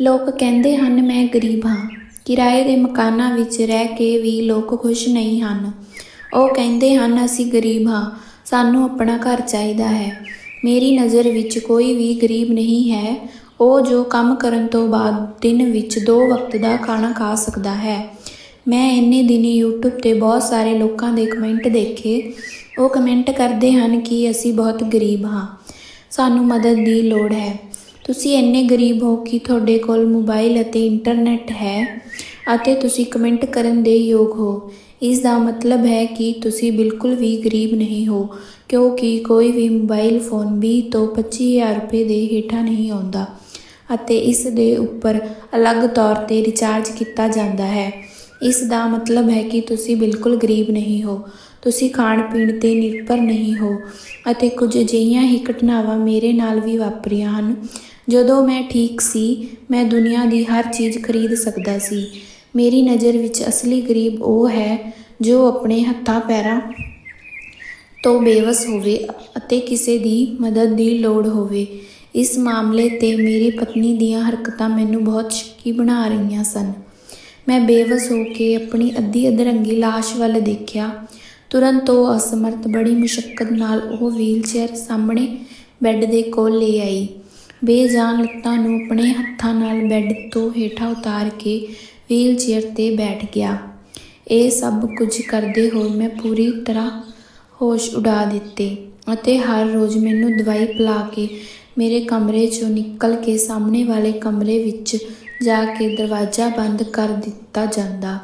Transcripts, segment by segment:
ਲੋਕ ਕਹਿੰਦੇ ਹਨ, ਮੈਂ ਗਰੀਬ ਹਾਂ। ਕਿਰਾਏ ਦੇ ਮਕਾਨਾਂ ਵਿੱਚ ਰਹਿ ਕੇ ਵੀ ਲੋਕ ਖੁਸ਼ ਨਹੀਂ ਹਨ। ਉਹ ਕਹਿੰਦੇ ਹਨ, ਅਸੀਂ ਗਰੀਬ ਹਾਂ। ਸਾਨੂੰ ਆਪਣਾ ਘਰ ਚਾਹੀਦਾ ਹੈ। ਮੇਰੀ ਨਜ਼ਰ ਵਿੱਚ ਕੋਈ ਵੀ ਗਰੀਬ ਨਹੀਂ ਹੈ। ਉਹ ਜੋ ਕੰਮ ਕਰਨ ਤੋਂ ਬਾਅਦ ਦਿਨ ਵਿੱਚ ਦੋ ਵਕਤ ਦਾ ਖਾਣਾ ਖਾ ਸਕਦਾ ਹੈ। ਮੈਂ ਇੰਨੇ ਦਿਨੀ YouTube ਤੇ ਬਹੁਤ ਸਾਰੇ ਲੋਕਾਂ ਦੇ ਕਮੈਂਟ ਦੇਖੇ। ਉਹ ਕਮੈਂਟ ਕਰਦੇ ਹਨ ਕਿ ਅਸੀਂ ਬਹੁਤ ਗਰੀਬ ਹਾਂ। ਸਾਨੂੰ ਮਦਦ ਦੀ ਲੋੜ ਹੈ। ਤੁਸੀਂ ਇੰਨੇ ਗਰੀਬ ਹੋ ਕਿ ਤੁਹਾਡੇ ਕੋਲ ਮੋਬਾਈਲ ਅਤੇ ਇੰਟਰਨੈਟ ਹੈ ਅਤੇ ਤੁਸੀਂ ਕਮੈਂਟ ਕਰਨ ਦੇ ਯੋਗ ਹੋ। ਇਸ ਦਾ ਮਤਲਬ ਹੈ ਕਿ ਤੁਸੀਂ ਬਿਲਕੁਲ ਵੀ ਗਰੀਬ ਨਹੀਂ ਹੋ, ਕਿਉਂਕਿ ਕੋਈ ਵੀ ਮੋਬਾਈਲ ਫੋਨ 20 ਤੋਂ 25000 ਰੁਪਏ ਦੇ ਹੇਠਾਂ ਨਹੀਂ ਆਉਂਦਾ ਅਤੇ ਇਸ ਦੇ ਉੱਪਰ ਅਲੱਗ ਤੌਰ ਤੇ ਰਿਚਾਰਜ ਕੀਤਾ ਜਾਂਦਾ ਹੈ। ਇਸ ਦਾ ਮਤਲਬ ਹੈ ਕਿ ਤੁਸੀਂ ਬਿਲਕੁਲ ਗਰੀਬ ਨਹੀਂ ਹੋ, ਤੁਸੀਂ ਖਾਣ ਪੀਣ ਤੇ ਨਿਰਭਰ ਨਹੀਂ ਹੋ ਅਤੇ ਕੁਝ ਅਜਿਹੀਆਂ ਹੀ ਘਟਨਾਵਾਂ ਮੇਰੇ ਨਾਲ ਵੀ ਵਾਪਰੀਆਂ ਹਨ ਜਦੋਂ ਮੈਂ ਠੀਕ ਸੀ, ਮੈਂ ਦੁਨੀਆ ਦੀ ਹਰ ਚੀਜ਼ ਖਰੀਦ ਸਕਦਾ ਸੀ। ਮੇਰੀ ਨਜ਼ਰ ਵਿੱਚ ਅਸਲੀ ਗਰੀਬ ਉਹ ਹੈ ਜੋ ਆਪਣੇ ਹੱਥਾਂ ਪੈਰਾਂ ਤੋਂ ਬੇਵਸ ਹੋਵੇ ਅਤੇ ਕਿਸੇ ਦੀ ਮਦਦ ਦੀ ਲੋੜ ਹੋਵੇ। ਇਸ ਮਾਮਲੇ ਤੇ ਮੇਰੀ ਪਤਨੀ ਦੀਆਂ ਹਰਕਤਾਂ ਮੈਨੂੰ ਬਹੁਤ ਸ਼ੱਕੀ ਬਣਾ ਰਹੀਆਂ ਸਨ। ਮੈਂ ਬੇਵਸ ਹੋ ਕੇ ਆਪਣੀ ਅੱਧੀ ਅਧਰੰਗੀ ਲਾਸ਼ ਵੱਲ ਦੇਖਿਆ। ਤੁਰੰਤ ਉਹ ਅਸਮਰਥ ਬੜੀ ਮੁਸ਼ਕਲ ਨਾਲ ਉਹ ਵੀਲਚੇਅਰ ਸਾਹਮਣੇ ਬੈੱਡ ਦੇ ਕੋਲ ਲੈ ਆਈ। ਬੇਜਾਨ ਲੱਤਾਂ ਨੂੰ ਆਪਣੇ ਹੱਥਾਂ ਨਾਲ ਬੈੱਡ ਤੋਂ ਹੇਠਾਂ ਉਤਾਰ ਕੇ ਵੀਲਚੇਅਰ ਤੇ ਬੈਠ ਗਿਆ। ਇਹ ਸਭ ਕੁਝ ਕਰਦੇ ਹੋਏ ਮੈਂ ਪੂਰੀ ਤਰ੍ਹਾਂ ਹੋਸ਼ ਉਡਾ ਦਿੱਤੇ ਅਤੇ ਹਰ ਰੋਜ਼ ਮੈਨੂੰ ਦਵਾਈ ਪਿਲਾ ਕੇ ਮੇਰੇ ਕਮਰੇ ਚੋਂ ਨਿਕਲ ਕੇ ਸਾਹਮਣੇ ਵਾਲੇ ਕਮਰੇ ਵਿੱਚ ਜਾ ਕੇ ਦਰਵਾਜ਼ਾ ਬੰਦ ਕਰ ਦਿੱਤਾ ਜਾਂਦਾ।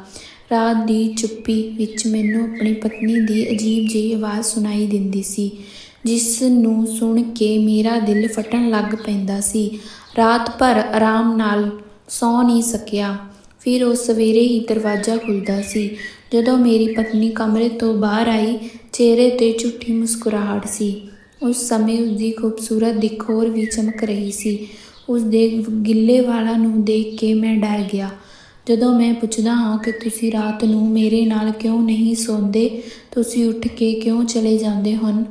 ਰਾਤ ਦੀ ਚੁੱਪੀ ਵਿੱਚ ਮੈਨੂੰ ਆਪਣੀ ਪਤਨੀ ਦੀ ਅਜੀਬ ਜਿਹੀ ਆਵਾਜ਼ ਸੁਣਾਈ ਦਿੰਦੀ ਸੀ। ਜਿਸ ਨੂੰ ਸੁਣ ਕੇ ਮੇਰਾ ਦਿਲ ਫਟਣ ਲੱਗ ਪੈਂਦਾ ਸੀ। ਰਾਤ ਭਰ ਆਰਾਮ ਨਾਲ ਸੌ ਨਹੀਂ ਸਕਿਆ। ਫਿਰ ਉਹ ਸਵੇਰੇ ਹੀ ਦਰਵਾਜ਼ਾ ਖੁੱਲਦਾ ਸੀ। ਜਦੋਂ ਮੇਰੀ ਪਤਨੀ ਕਮਰੇ ਤੋਂ ਬਾਹਰ ਆਈ, ਚਿਹਰੇ ਤੇ ਝੂਠੀ ਮੁਸਕਰਾਹਟ ਸੀ। ਉਸ ਸਮੇਂ ਉਸ ਦੀ ਖੂਬਸੂਰਤ ਦਿੱਖ ਹੋਰ ਵੀ ਚਮਕ ਰਹੀ ਸੀ। ਉਸ ਦੇ ਗਿੱਲੇ ਵਾਲਾਂ ਨੂੰ ਦੇਖ ਕੇ ਮੈਂ ਡਰ ਗਿਆ। ਜਦੋਂ ਮੈਂ ਪੁੱਛਦਾ ਹਾਂ ਕਿ ਤੁਸੀਂ ਰਾਤ ਨੂੰ ਮੇਰੇ ਨਾਲ ਕਿਉਂ ਨਹੀਂ ਸੌਂਦੇ, ਤੁਸੀਂ ਉੱਠ ਕੇ ਕਿਉਂ ਚਲੇ ਜਾਂਦੇ ਹਨ?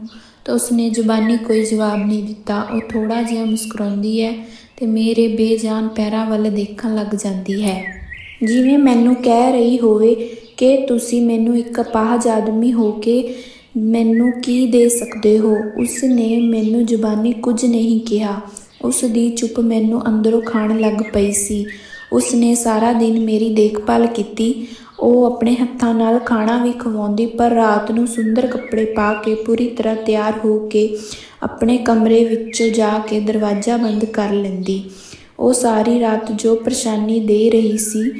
ਤਾਂ ਉਸਨੇ ਜ਼ੁਬਾਨੀ ਕੋਈ ਜਵਾਬ ਨਹੀਂ ਦਿੱਤਾ। ਉਹ ਥੋੜਾ ਜਿਹਾ ਮੁਸਕਰਾਉਂਦੀ ਹੈ ਤੇ ਮੇਰੇ ਬੇਜਾਨ ਪੈਰਾਂ ਵੱਲ ਦੇਖਣ ਲੱਗ ਜਾਂਦੀ ਹੈ। ਜਿਵੇਂ ਮੈਨੂੰ ਕਹਿ ਰਹੀ ਹੋਵੇ ਕਿ ਤੁਸੀਂ ਮੈਨੂੰ ਇੱਕ ਅਪਾਹਜ ਆਦਮੀ ਹੋ ਕੇ ਮੈਨੂੰ ਕੀ ਦੇ ਸਕਦੇ ਹੋ? ਉਸ ਨੇ ਮੈਨੂੰ ਜ਼ੁਬਾਨੀ ਕੁਝ ਨਹੀਂ ਕਿਹਾ। ਉਸ ਦੀ ਚੁੱਪ ਮੈਨੂੰ ਅੰਦਰੋਂ ਖਾਣ ਲੱਗ ਪਈ ਸੀ। ਉਸ ਨੇ ਸਾਰਾ ਦਿਨ ਮੇਰੀ ਦੇਖਭਾਲ ਕੀਤੀ। ਉਹ ਆਪਣੇ ਹੱਥਾਂ ਨਾਲ ਖਾਣਾ ਵੀ ਖਵਾਉਂਦੀ, ਪਰ ਰਾਤ ਨੂੰ ਸੁੰਦਰ ਕੱਪੜੇ ਪਾ ਕੇ ਪੂਰੀ ਤਰ੍ਹਾਂ ਤਿਆਰ ਹੋ ਕੇ ਆਪਣੇ ਕਮਰੇ ਵਿੱਚੋਂ ਜਾ ਕੇ ਦਰਵਾਜ਼ਾ ਬੰਦ ਕਰ ਲੈਂਦੀ। ਉਹ ਸਾਰੀ ਰਾਤ ਜੋ ਪਰੇਸ਼ਾਨੀ ਦੇ ਰਹੀ ਸੀ,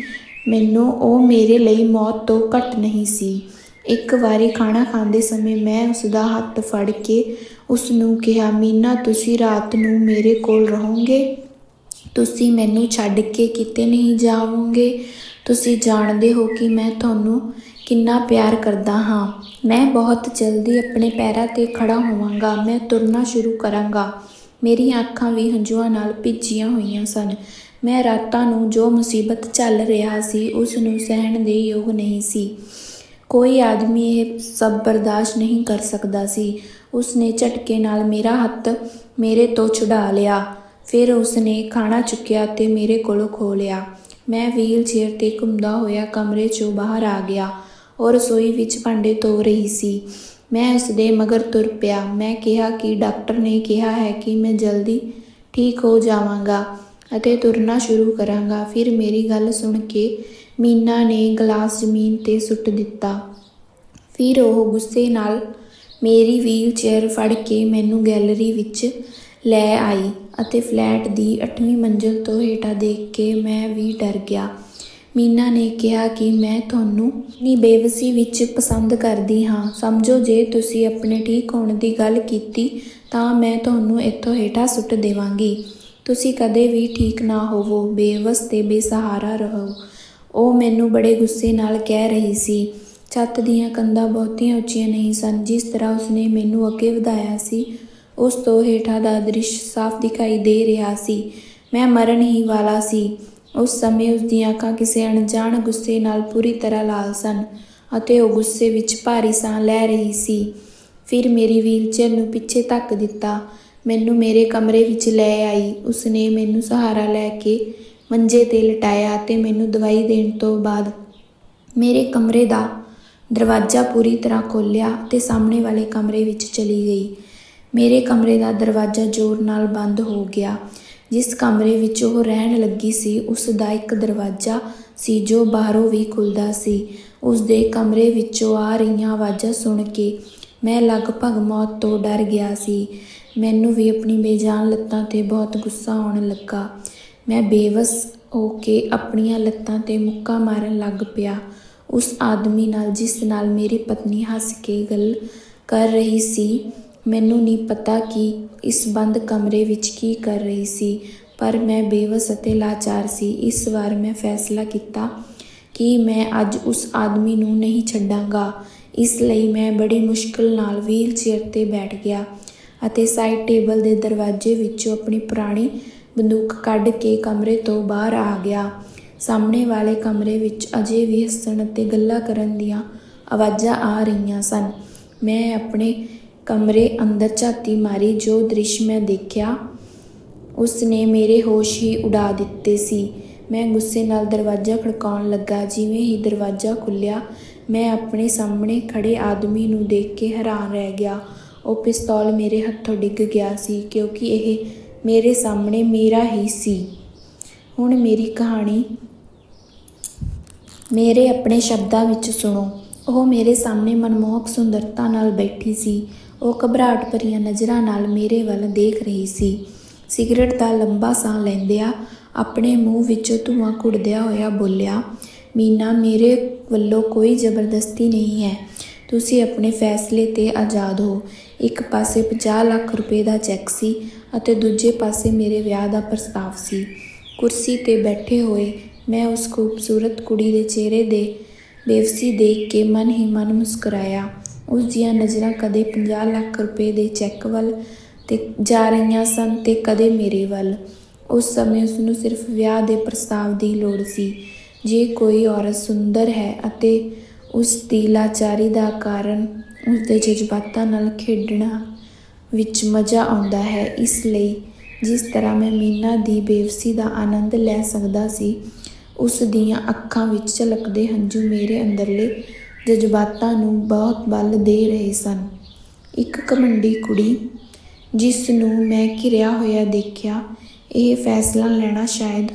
ਮੈਨੂੰ ਉਹ ਮੇਰੇ ਲਈ ਮੌਤ ਤੋਂ ਘੱਟ ਨਹੀਂ ਸੀ। ਇੱਕ ਵਾਰੀ ਖਾਣਾ ਖਾਂਦੇ ਸਮੇਂ ਮੈਂ ਉਸ ਦਾ ਹੱਥ ਫੜ ਕੇ ਉਸ ਨੂੰ ਕਿਹਾ, ਮੀਨਾ, ਤੁਸੀਂ ਰਾਤ ਨੂੰ ਮੇਰੇ ਕੋਲ ਰਹੋਗੇ? ਤੁਸੀਂ ਮੈਨੂੰ ਛੱਡ ਕੇ ਕਿਤੇ ਨਹੀਂ ਜਾਵੋਗੇ? ਤੁਸੀਂ ਜਾਣਦੇ ਹੋ ਕਿ ਮੈਂ ਤੁਹਾਨੂੰ ਕਿੰਨਾ ਪਿਆਰ ਕਰਦਾ ਹਾਂ। ਮੈਂ ਬਹੁਤ ਜਲਦੀ ਆਪਣੇ ਪੈਰਾਂ ਤੇ ਖੜਾ ਹੋਵਾਂਗਾ। ਮੈਂ ਤੁਰਨਾ ਸ਼ੁਰੂ ਕਰਾਂਗਾ। ਮੇਰੀਆਂ ਅੱਖਾਂ ਵੀ ਹੰਝੂਆਂ ਨਾਲ ਭਿੱਜੀਆਂ ਹੋਈਆਂ ਸਨ। ਮੈਂ ਰਾਤਾਂ ਨੂੰ ਜੋ ਮੁਸੀਬਤ ਚੱਲ ਰਿਹਾ ਸੀ, ਉਸ ਨੂੰ ਸਹਿਣ ਦੇ ਯੋਗ ਨਹੀਂ ਸੀ। ਕੋਈ ਆਦਮੀ ਇਹ ਸਭ ਬਰਦਾਸ਼ਤ ਨਹੀਂ ਕਰ ਸਕਦਾ ਸੀ। ਉਸ ਨੇ ਝਟਕੇ ਨਾਲ ਮੇਰਾ ਹੱਥ ਮੇਰੇ ਤੋਂ ਛੁਡਾ ਲਿਆ। ਫਿਰ ਉਸ ਨੇ ਖਾਣਾ ਚੁੱਕਿਆ ਤੇ ਮੇਰੇ ਕੋਲੋਂ ਖੋ ਲਿਆ। ਮੈਂ ਵੀਲ ਚੇਅਰ ਤੇ ਘੁੰਮਦਾ ਹੋਇਆ ਕਮਰੇ ਚੋਂ ਬਾਹਰ ਆ ਗਿਆ ਔਰ ਰਸੋਈ ਵਿੱਚ ਭਾਂਡੇ ਧੋ ਰਹੀ ਸੀ। ਮੈਂ ਉਸ ਦੇ ਮਗਰ ਤੁਰ ਪਿਆ। ਮੈਂ ਕਿਹਾ ਕਿ ਡਾਕਟਰ ਨੇ ਕਿਹਾ ਹੈ ਕਿ ਮੈਂ ਜਲਦੀ ਠੀਕ ਹੋ ਜਾਵਾਂਗਾ ਅਤੇ ਤੁਰਨਾ ਸ਼ੁਰੂ ਕਰਾਂਗਾ। ਫਿਰ ਮੇਰੀ ਗੱਲ ਸੁਣ ਕੇ ਮੀਨਾ ਨੇ ਗਲਾਸ ਜ਼ਮੀਨ ਤੇ ਸੁੱਟ ਦਿੱਤਾ। ਫਿਰ ਉਹ ਗੁੱਸੇ ਨਾਲ ਮੇਰੀ ਵੀਲ ਚੇਅਰ ਫੜ ਕੇ ਮੈਨੂੰ ਗੈਲਰੀ ਵਿੱਚ ਲੈ ਆਈ ਅਤੇ ਫਲੈਟ ਦੀ 8ਵੀਂ ਮੰਜ਼ਿਲ ਤੋਂ ਹੇਠਾਂ ਦੇਖ ਕੇ ਮੈਂ ਵੀ ਡਰ ਗਿਆ। ਮੀਨਾ ਨੇ ਕਿਹਾ ਕਿ ਮੈਂ ਤੁਹਾਨੂੰ ਨੀ ਬੇਵਸੀ ਵਿੱਚ ਪਸੰਦ ਕਰਦੀ ਹਾਂ। ਸਮਝੋ, ਜੇ ਤੁਸੀਂ ਆਪਣੇ ਠੀਕ ਹੋਣ ਦੀ ਗੱਲ ਕੀਤੀ, ਤਾਂ ਮੈਂ ਤੁਹਾਨੂੰ ਇੱਥੋਂ ਹੇਠਾਂ ਸੁੱਟ ਦੇਵਾਂਗੀ। ਤੁਸੀਂ ਕਦੇ ਵੀ ਠੀਕ ਨਾ ਹੋਵੋ, ਬੇਵਸ ਤੇ ਬੇਸਹਾਰਾ ਰਹੋ। ਉਹ ਮੈਨੂੰ ਬੜੇ ਗੁੱਸੇ ਨਾਲ ਕਹਿ ਰਹੀ ਸੀ। ਛੱਤ ਦੀਆਂ ਕੰਧਾਂ ਬਹੁਤੀਆਂ ਉੱਚੀਆਂ ਨਹੀਂ ਸਨ, ਜਿਸ ਤਰ੍ਹਾਂ ਉਸਨੇ ਮੈਨੂੰ ਅੱਗੇ ਵਧਾਇਆ ਸੀ। ਉਸ ਤੋਂ ਹੇਠਾਂ ਦਾ ਦ੍ਰਿਸ਼ ਸਾਫ਼ ਦਿਖਾਈ ਦੇ ਰਿਹਾ ਸੀ। ਮੈਂ ਮਰਨ ਹੀ ਵਾਲਾ ਸੀ। ਉਸ ਸਮੇਂ ਉਸ ਦੀਆਂ ਅੱਖਾਂ ਕਿਸੇ ਅਣਜਾਣ ਗੁੱਸੇ ਨਾਲ ਪੂਰੀ ਤਰ੍ਹਾਂ ਲਾਲ ਸਨ ਅਤੇ ਉਹ ਗੁੱਸੇ ਵਿੱਚ ਭਾਰੀ ਸਾਹ ਲੈ ਰਹੀ ਸੀ। ਫਿਰ ਮੇਰੀ ਵੀਲਚੇਅਰ ਨੂੰ ਪਿੱਛੇ ਧੱਕ ਦਿੱਤਾ। ਮੈਨੂੰ ਮੇਰੇ ਕਮਰੇ ਵਿੱਚ ਲੈ ਆਈ। ਉਸਨੇ ਮੈਨੂੰ ਸਹਾਰਾ ਲੈ ਕੇ ਮੰਜੇ ਤੇ ਲਟਾਇਆ ਤੇ ਮੈਨੂੰ ਦਵਾਈ ਦੇਣ ਤੋਂ ਬਾਅਦ ਮੇਰੇ ਕਮਰੇ ਦਾ ਦਰਵਾਜ਼ਾ ਪੂਰੀ ਤਰ੍ਹਾਂ ਖੋਲ੍ਹਿਆ ਤੇ ਸਾਹਮਣੇ ਵਾਲੇ ਕਮਰੇ ਵਿੱਚ ਚਲੀ ਗਈ। ਮੇਰੇ ਕਮਰੇ ਦਾ ਦਰਵਾਜ਼ਾ ਜ਼ੋਰ ਨਾਲ ਬੰਦ ਹੋ ਗਿਆ। ਜਿਸ ਕਮਰੇ ਵਿੱਚ ਉਹ ਰਹਿਣ ਲੱਗੀ ਸੀ, ਉਸ ਦਾ ਇੱਕ ਦਰਵਾਜ਼ਾ ਸੀ ਜੋ ਬਾਹਰੋਂ ਵੀ ਖੁੱਲਦਾ ਸੀ। ਉਸ ਦੇ ਕਮਰੇ ਵਿੱਚੋਂ ਆ ਰਹੀਆਂ ਆਵਾਜ਼ਾਂ ਸੁਣ ਕੇ ਮੈਂ ਲਗਭਗ ਮੌਤ ਤੋਂ ਡਰ ਗਿਆ ਸੀ। ਮੈਨੂੰ ਵੀ ਆਪਣੀ ਬੇਜਾਨ ਲੱਤਾਂ ਤੇ ਬਹੁਤ ਗੁੱਸਾ ਆਉਣ ਲੱਗਾ। ਮੈਂ ਬੇਵਸ ਹੋ ਕੇ ਆਪਣੀਆਂ ਲੱਤਾਂ ਤੇ ਮੁੱਕਾ ਮਾਰਨ ਲੱਗ ਪਿਆ। ਉਸ ਆਦਮੀ ਨਾਲ ਜਿਸ ਨਾਲ ਮੇਰੀ ਪਤਨੀ ਹੱਸ ਕੇ ਗੱਲ ਕਰ ਰਹੀ ਸੀ ਮੈਨੂੰ ਨਹੀਂ ਪਤਾ ਕਿ ਇਸ ਬੰਦ ਕਮਰੇ ਵਿੱਚ ਕੀ ਕਰ ਰਹੀ ਸੀ, ਪਰ ਮੈਂ ਬੇਵਸ ਅਤੇ ਲਾਚਾਰ ਸੀ। ਇਸ ਵਾਰ ਮੈਂ ਫੈਸਲਾ ਕੀਤਾ ਕਿ ਮੈਂ ਅੱਜ ਉਸ ਆਦਮੀ ਨੂੰ ਨਹੀਂ ਛੱਡਾਂਗਾ। ਇਸ ਲਈ ਮੈਂ ਬੜੀ ਮੁਸ਼ਕਲ ਨਾਲ ਵੀਲ ਚੇਅਰ ਤੇ ਬੈਠ ਗਿਆ ਅਤੇ ਸਾਈਡ ਟੇਬਲ ਦੇ ਦਰਵਾਜ਼ੇ ਵਿੱਚੋਂ ਆਪਣੀ ਪੁਰਾਣੀ ਬੰਦੂਕ ਕੱਢ ਕੇ ਕਮਰੇ ਤੋਂ ਬਾਹਰ ਆ ਗਿਆ। ਸਾਹਮਣੇ ਵਾਲੇ ਕਮਰੇ ਵਿੱਚ ਅਜੇ ਵੀ ਹੱਸਣ ਅਤੇ ਗੱਲਾਂ ਕਰਨ ਦੀਆਂ ਆਵਾਜ਼ਾਂ ਆ ਰਹੀਆਂ ਸਨ। ਮੈਂ ਆਪਣੇ ਕਮਰੇ ਅੰਦਰ ਝਾਤੀ ਮਾਰੀ ਜੋ ਦ੍ਰਿਸ਼ ਮੈਂ ਦੇਖਿਆ ਉਸ ਨੇ ਮੇਰੇ ਹੋਸ਼ ਹੀ ਉਡਾ ਦਿੱਤੇ ਸੀ। ਮੈਂ ਗੁੱਸੇ ਨਾਲ ਦਰਵਾਜ਼ਾ ਖੜਕਾਉਣ ਲੱਗਾ। ਜਿਵੇਂ ਹੀ ਦਰਵਾਜ਼ਾ ਖੁੱਲਿਆ ਮੈਂ ਆਪਣੇ ਸਾਹਮਣੇ ਖੜੇ ਆਦਮੀ ਨੂੰ ਦੇਖ ਕੇ ਹੈਰਾਨ ਰਹਿ ਗਿਆ। ਉਹ ਪਿਸਤੌਲ ਮੇਰੇ ਹੱਥੋਂ ਡਿੱਗ ਗਿਆ ਸੀ, ਕਿਉਂਕਿ ਇਹ ਮੇਰੇ ਸਾਹਮਣੇ ਮੇਰਾ ਹੀ ਸੀ। ਹੁਣ ਮੇਰੀ ਕਹਾਣੀ ਮੇਰੇ ਆਪਣੇ ਸ਼ਬਦਾਂ ਵਿੱਚ ਸੁਣੋ। ਉਹ ਮੇਰੇ ਸਾਹਮਣੇ ਮਨਮੋਹਕ ਸੁੰਦਰਤਾ ਨਾਲ ਬੈਠੀ ਸੀ। ਉਹ ਘਬਰਾਹਟ ਭਰੀਆਂ ਨਜ਼ਰਾਂ ਨਾਲ ਮੇਰੇ ਵੱਲ ਦੇਖ ਰਹੀ ਸੀ। ਸਿਗਰਟ ਦਾ ਲੰਬਾ ਸਾਹ ਲੈਂਦਿਆਂ ਆਪਣੇ ਮੂੰਹ ਵਿੱਚੋਂ ਧੂੰਆਂ ਕੁੱਟਦਿਆਂ ਹੋਇਆ ਬੋਲਿਆ, ਮੀਨਾ, ਮੇਰੇ ਵੱਲੋਂ ਕੋਈ ਜ਼ਬਰਦਸਤੀ ਨਹੀਂ ਹੈ। ਤੁਸੀਂ ਆਪਣੇ ਫੈਸਲੇ ਤੇ ਆਜ਼ਾਦ ਹੋ। ਇੱਕ ਪਾਸੇ 50 ਲੱਖ ਰੁਪਏ ਦਾ ਚੈੱਕ ਸੀ ਅਤੇ ਦੂਜੇ ਪਾਸੇ ਮੇਰੇ ਵਿਆਹ ਦਾ ਪ੍ਰਸਤਾਵ ਸੀ। ਕੁਰਸੀ ਤੇ ਬੈਠੇ ਹੋਏ ਮੈਂ ਉਸ ਖੂਬਸੂਰਤ ਕੁੜੀ ਦੇ ਚਿਹਰੇ ਦੇ ਬੇਵਸੀ ਦੇਖ ਕੇ ਮਨ ਹੀ ਮਨ ਮੁਸਕਰਾਇਆ। ਉਸ ਦੀਆਂ ਨਜ਼ਰਾਂ ਕਦੇ 50 ਲੱਖ ਰੁਪਏ ਦੇ ਚੈੱਕ ਵੱਲ ਤੇ ਜਾ ਰਹੀਆਂ ਸਨ ਤੇ ਕਦੇ ਮੇਰੇ ਵੱਲ। ਉਸ ਸਮੇਂ ਉਸ ਨੂੰ ਸਿਰਫ ਵਿਆਹ ਦੇ ਪ੍ਰਸਤਾਵ ਦੀ ਲੋੜ ਸੀ। ਜੇ ਕੋਈ ਔਰਤ ਸੁੰਦਰ ਹੈ ਅਤੇ ਉਸ ਦੀ ਲਾਚਾਰੀ ਦਾ ਕਾਰਨ ਉਸ ਦੇ ਜਜ਼ਬਾਤਾਂ ਨਾਲ ਖੇਡਣਾ ਵਿੱਚ ਮਜ਼ਾ ਆਉਂਦਾ ਹੈ, ਇਸ ਲਈ ਜਿਸ ਤਰ੍ਹਾਂ ਮੈਂ ਮੀਨਾ ਦੀ ਬੇਵਸੀ ਦਾ ਆਨੰਦ ਲੈ ਸਕਦਾ ਸੀ, ਉਸ ਦੀਆਂ ਅੱਖਾਂ ਵਿੱਚ ਝਲਕਦੇ ਹੰਝੂ ਮੇਰੇ ਅੰਦਰਲੇ ਜਜ਼ਬਾਤਾਂ ਨੂੰ ਬਹੁਤ ਬਲ ਦੇ ਰਹੇ ਸਨ। ਇੱਕ ਘਮੰਡੀ ਕੁੜੀ, ਜਿਸ ਨੂੰ ਮੈਂ ਘਿਰਿਆ ਹੋਇਆ ਦੇਖਿਆ, ਇਹ ਫੈਸਲਾ ਲੈਣਾ ਸ਼ਾਇਦ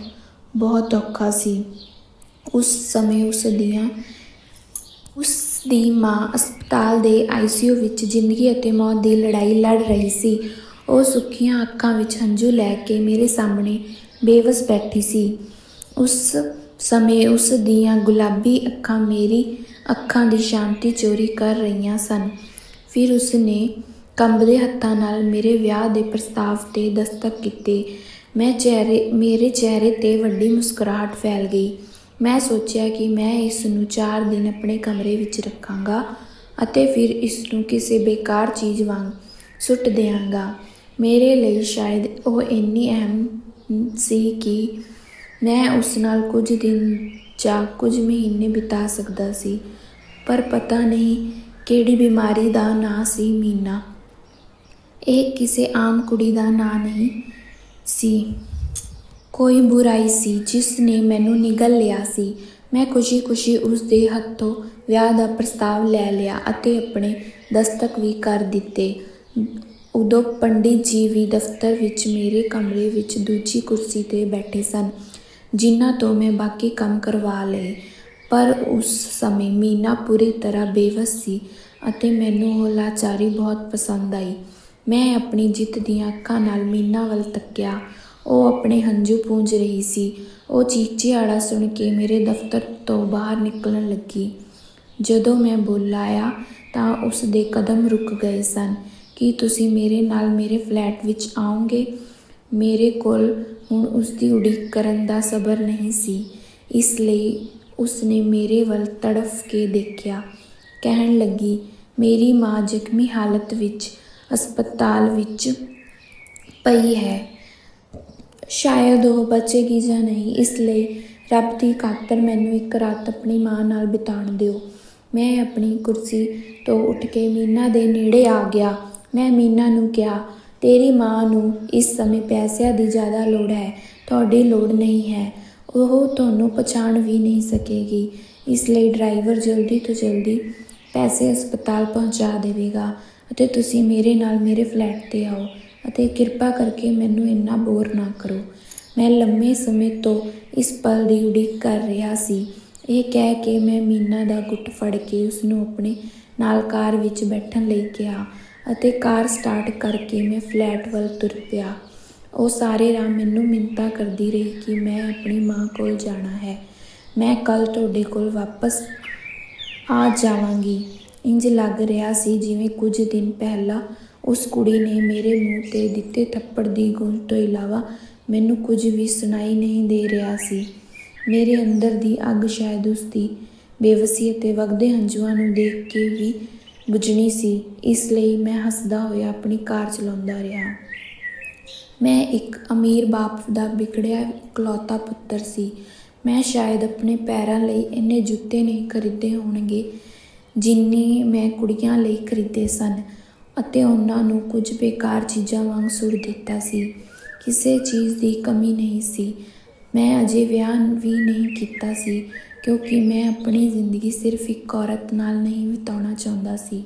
ਬਹੁਤ ਔਖਾ ਸੀ। ਉਸ ਸਮੇਂ ਉਸ ਦੀਆਂ, ਉਸ ਦੀ ਮਾਂ ਹਸਪਤਾਲ ਦੇ ਆਈਸੀਯੂ ਵਿੱਚ ਜ਼ਿੰਦਗੀ ਅਤੇ ਮੌਤ ਦੀ ਲੜਾਈ ਲੜ ਰਹੀ ਸੀ। ਉਹ ਸੁੱਕੀਆਂ ਅੱਖਾਂ ਵਿੱਚ ਹੰਝੂ ਲੈ ਕੇ ਮੇਰੇ ਸਾਹਮਣੇ ਬੇਵਸ ਬੈਠੀ ਸੀ। ਉਸ ਸਮੇਂ ਉਸ ਦੀਆਂ ਗੁਲਾਬੀ ਅੱਖਾਂ ਮੇਰੀ ਅੱਖਾਂ ਦੀ ਸ਼ਾਂਤੀ ਚੋਰੀ ਕਰ ਰਹੀਆਂ ਸਨ। ਫਿਰ ਉਸ ਨੇ ਕੰਬਦੇ ਹੱਥਾਂ ਨਾਲ ਮੇਰੇ ਵਿਆਹ ਦੇ ਪ੍ਰਸਤਾਵ ਤੇ ਦਸਤਕ ਕੀਤੇ। ਮੈਂ ਚਿਹਰੇ, ਮੇਰੇ ਚਿਹਰੇ ਤੇ ਵੱਡੀ ਮੁਸਕਰਾਹਟ ਫੈਲ ਗਈ। ਮੈਂ ਸੋਚਿਆ ਕਿ ਮੈਂ ਇਸ ਨੂੰ 4 ਦਿਨ ਆਪਣੇ ਕਮਰੇ ਵਿੱਚ ਰੱਖਾਂਗਾ ਅਤੇ ਫਿਰ ਇਸ ਨੂੰ ਕਿਸੇ ਬੇਕਾਰ ਚੀਜ਼ ਵਾਂਗ ਸੁੱਟ ਦਿਆਂਗਾ। ਮੇਰੇ ਲਈ ਸ਼ਾਇਦ ਉਹ ਇੰਨੀ ਅਹਿਮ ਸੀ ਕਿ ਮੈਂ ਉਸ ਨਾਲ ਕੁਝ ਦਿਨ ਜਾਂ ਕੁਝ ਮਹੀਨੇ ਬਿਤਾ ਸਕਦਾ ਸੀ, ਪਰ ਪਤਾ ਨਹੀਂ ਕਿਹੜੀ ਬਿਮਾਰੀ ਦਾ ਨਾਂ ਸੀ ਮੀਨਾ। ਇਹ ਕਿਸੇ ਆਮ ਕੁੜੀ ਦਾ ਨਾਂ ਨਹੀਂ ਸੀ। ਕੋਈ ਬੁਰਾਈ ਸੀ ਜਿਸ ਨੇ ਮੈਨੂੰ ਨਿਗਲ ਲਿਆ ਸੀ। ਮੈਂ ਖੁਸ਼ੀ-ਖੁਸ਼ੀ ਉਸ ਦੇ ਹੱਥੋਂ ਵਿਆਹ ਦਾ ਪ੍ਰਸਤਾਵ ਲੈ ਲਿਆ ਅਤੇ ਆਪਣੇ ਦਸਤਕ ਵੀ ਕਰ ਦਿੱਤੇ। ਉਦੋਂ ਪੰਡਿਤ ਜੀ ਵੀ ਦਫ਼ਤਰ ਵਿੱਚ ਮੇਰੇ ਕਮਰੇ ਵਿੱਚ ਦੂਜੀ ਕੁਰਸੀ ਤੇ ਬੈਠੇ ਸਨ। ਜਿਨ੍ਹਾਂ ਤੋਂ ਮੈਂ ਬਾਕੀ ਕੰਮ ਕਰਵਾ ਲਏ। ਪਰ ਉਸ ਸਮੇਂ ਮੀਨਾ ਪੂਰੀ ਤਰ੍ਹਾਂ ਬੇਵਸ ਸੀ ਅਤੇ ਮੈਨੂੰ ਉਹ ਲਾਚਾਰੀ ਬਹੁਤ ਪਸੰਦ ਆਈ। ਮੈਂ ਆਪਣੀ ਜਿੱਤ ਦੀਆਂ ਅੱਖਾਂ ਨਾਲ ਮੀਨਾ ਵੱਲ ਤੱਕਿਆ। ਉਹ ਆਪਣੇ ਹੰਝੂ ਪੂੰਝ ਰਹੀ ਸੀ। ਉਹ ਚੀਕ ਚਿਹਾੜਾ ਸੁਣ ਕੇ ਮੇਰੇ ਦਫ਼ਤਰ ਤੋਂ ਬਾਹਰ ਨਿਕਲਣ ਲੱਗੀ। ਜਦੋਂ ਮੈਂ ਬੁਲਾਇਆ ਤਾਂ ਉਸ ਦੇ ਕਦਮ ਰੁਕ ਗਏ ਸਨ ਕੀ ਤੁਸੀਂ ਮੇਰੇ ਨਾਲ ਮੇਰੇ ਫਲੈਟ ਵਿੱਚ ਆਓਗੇ। ਮੇਰੇ ਕੋਲ ਹੁਣ ਉਸ ਦੀ ਉਡੀਕ ਕਰਨ ਦਾ ਸਬਰ ਨਹੀਂ ਸੀ। ਇਸ ਲਈ ਉਸ ਨੇ ਮੇਰੇ ਵੱਲ ਤੜਫ ਕੇ ਦੇਖਿਆ। ਕਹਿਣ ਲੱਗੀ, ਮੇਰੀ ਮਾਂ ਜ਼ਖਮੀ ਹਾਲਤ ਵਿੱਚ, ਹਸਪਤਾਲ ਵਿੱਚ ਪਈ ਹੈ। ਸ਼ਾਇਦ ਉਹ ਬਚੇਗੀ ਜਾਂ ਨਹੀਂ, ਇਸ ਲਈ ਰੱਬ ਦੀ ਖਾਤਰ ਮੈਨੂੰ ਇੱਕ ਰਾਤ ਆਪਣੀ ਮਾਂ ਨਾਲ ਬਿਤਾਉਣ ਦਿਓ। ਮੈਂ ਆਪਣੀ ਕੁਰਸੀ ਤੋਂ ਉੱਠ ਕੇ ਮੀਨਾ ਦੇ ਨੇੜੇ ਆ ਗਿਆ। ਮੈਂ ਮੀਨਾ ਨੂੰ ਕਿਹਾ ਤੇਰੀ ਮਾਂ ਨੂੰ ਇਸ ਸਮੇਂ ਪੈਸਿਆਂ ਦੀ ਜ਼ਿਆਦਾ ਲੋੜ ਹੈ, ਤੁਹਾਡੀ ਲੋੜ ਨਹੀਂ ਹੈ। ਉਹ ਤੁਹਾਨੂੰ ਪਛਾਣ ਵੀ ਨਹੀਂ ਸਕੇਗੀ। ਇਸ ਲਈ ਡਰਾਈਵਰ ਜਲਦੀ ਤੋਂ ਜਲਦੀ ਪੈਸੇ ਹਸਪਤਾਲ ਪਹੁੰਚਾ ਦੇਵੇਗਾ ਅਤੇ ਤੁਸੀਂ ਮੇਰੇ ਨਾਲ ਮੇਰੇ ਫਲੈਟ ਤੇ ਆਓ ਅਤੇ ਕਿਰਪਾ ਕਰਕੇ ਮੈਨੂੰ ਇੰਨਾ ਬੋਰ ਨਾ ਕਰੋ। ਮੈਂ ਲੰਮੇ ਸਮੇਂ ਤੋਂ ਇਸ ਪਲ ਦੀ ਉਡੀਕ ਕਰ ਰਿਹਾ ਸੀ। ਇਹ ਕਹਿ ਕੇ ਮੈਂ ਮੀਨਾ ਦਾ ਗੁੱਟ ਫੜ ਕੇ ਉਸ ਨੂੰ ਆਪਣੇ ਨਾਲ ਕਾਰ ਵਿੱਚ ਬੈਠਣ ਲਈ ਕਿਹਾ। ਅਤੇ ਕਾਰ ਸਟਾਰਟ ਕਰਕੇ ਮੈਂ ਫਲੈਟ ਵੱਲ ਤੁਰ ਪਿਆ। ਉਹ ਸਾਰੇ ਰਾਹ ਮੈਨੂੰ ਮਿੰਤਾ ਕਰਦੀ ਰਹੀ ਕਿ ਮੈਂ ਆਪਣੀ ਮਾਂ ਕੋਲ ਜਾਣਾ ਹੈ। ਮੈਂ ਕੱਲ ਤੁਹਾਡੇ ਕੋਲ ਵਾਪਸ ਆ ਜਾਵਾਂਗੀ। ਇੰਜ ਲੱਗ ਰਿਹਾ ਸੀ ਜਿਵੇਂ ਕੁਝ ਦਿਨ ਪਹਿਲਾਂ ਉਸ ਕੁੜੀ ਨੇ ਮੇਰੇ ਮੂੰਹ ਤੇ ਦਿੱਤੇ ਥੱਪੜ ਦੀ ਗੂੰਜ ਤੋਂ ਇਲਾਵਾ ਮੈਨੂੰ ਕੁਝ ਵੀ ਸੁਣਾਈ ਨਹੀਂ ਦੇ ਰਿਹਾ ਸੀ। ਮੇਰੇ ਅੰਦਰ ਦੀ ਅੱਗ ਸ਼ਾਇਦ ਉਸ ਦੀ ਬੇਵਸੀ ਅਤੇ ਵਗਦੇ ਹੰਝੂਆਂ ਨੂੰ ਦੇਖ ਕੇ ਵੀ ਬੁਝਣੀ ਸੀ। ਇਸ ਲਈ ਮੈਂ ਹੱਸਦਾ ਹੋਇਆ ਆਪਣੀ ਕਾਰ ਚਲਾਉਂਦਾ ਰਿਹਾ। ਮੈਂ ਇੱਕ ਅਮੀਰ ਬਾਪ ਦਾ ਵਿਗੜਿਆ ਇਕਲੌਤਾ ਪੁੱਤਰ ਸੀ। ਮੈਂ ਸ਼ਾਇਦ ਆਪਣੇ ਪੈਰਾਂ ਲਈ ਇੰਨੇ ਜੁੱਤੇ ਨਹੀਂ ਖਰੀਦੇ ਹੋਣਗੇ ਜਿੰਨੇ ਮੈਂ ਕੁੜੀਆਂ ਲਈ ਖਰੀਦੇ ਸਨ ਅਤੇ ਉਹਨਾਂ ਨੂੰ ਕੁਝ ਬੇਕਾਰ ਚੀਜ਼ਾਂ ਵਾਂਗ ਸੁੱਟ ਦਿੱਤਾ ਸੀ। ਕਿਸੇ ਚੀਜ਼ ਦੀ ਕਮੀ ਨਹੀਂ ਸੀ। ਮੈਂ ਅਜੇ ਵਿਆਹ ਵੀ ਨਹੀਂ ਕੀਤਾ ਸੀ। ਕਿਉਂਕਿ ਮੈਂ ਆਪਣੀ ਜ਼ਿੰਦਗੀ ਸਿਰਫ ਇੱਕ ਔਰਤ ਨਾਲ ਨਹੀਂ ਬਿਤਾਉਣਾ ਚਾਹੁੰਦਾ ਸੀ।